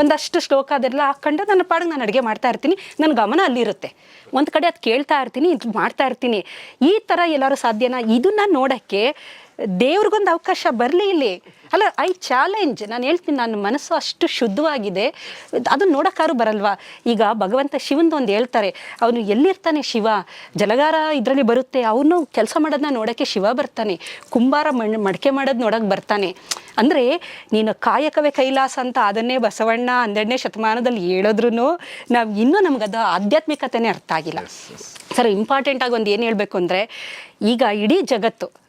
ಒಂದಷ್ಟು ಶ್ಲೋಕ ಅದೆಲ್ಲ ಹಾಕೊಂಡು ನನ್ನ ಪಾಡಿಗೆ ನಾನು ಅಡುಗೆ ಮಾಡ್ತಾ ಇರ್ತೀನಿ. ನನ್ನ ಗಮನ ಅಲ್ಲಿರುತ್ತೆ. ಒಂದು ಕಡೆ ಅದು ಕೇಳ್ತಾ ಇರ್ತೀನಿ ಇದು ಮಾಡ್ತಾ ಇರ್ತೀನಿ. ಈ ಥರ ಎಲ್ಲರೂ ಸಾಧ್ಯನಾ? ಇದನ್ನ ನೋಡೋಕ್ಕೆ ದೇವ್ರಿಗೊಂದು ಅವಕಾಶ ಬರಲಿ ಇಲ್ಲಿ. ಅಲ್ಲ ಐ ಚಾಲೆಂಜ್. ನಾನು ಹೇಳ್ತೀನಿ ನನ್ನ ಮನಸ್ಸು ಅಷ್ಟು ಶುದ್ಧವಾಗಿದೆ. ಅದನ್ನ ನೋಡೋಕ್ಕಾರು ಬರಲ್ವಾ? ಈಗ ಭಗವಂತ ಶಿವಂದು ಒಂದು ಹೇಳ್ತಾರೆ ಅವನು ಎಲ್ಲಿರ್ತಾನೆ ಶಿವ? ಜಲಗಾರ ಇದರಲ್ಲಿ ಬರುತ್ತೆ. ಅವನು ಕೆಲಸ ಮಾಡೋದನ್ನ ನೋಡೋಕ್ಕೆ ಶಿವ ಬರ್ತಾನೆ. ಕುಂಬಾರ ಮಣ್ ಮಡಿಕೆ ಮಾಡೋದು ನೋಡೋಕೆ ಬರ್ತಾನೆ. ಅಂದರೆ ನೀನು ಕಾಯಕವೇ ಕೈಲಾಸ ಅಂತ ಅದನ್ನೇ ಬಸವಣ್ಣ ಹನ್ನೆರಡನೇ ಶತಮಾನದಲ್ಲಿ ಹೇಳಿದ್ರು ನಾವು ಇನ್ನೂ ನಮಗದು ಆಧ್ಯಾತ್ಮಿಕತೆನೇ ಅರ್ಥ ಆಗಿಲ್ಲ. ಸರ್ ಇಂಪಾರ್ಟೆಂಟ್ ಆಗಿ ಒಂದು ಏನು ಹೇಳಬೇಕು ಅಂದರೆ ಈಗ ಇಡೀ ಜಗತ್ತು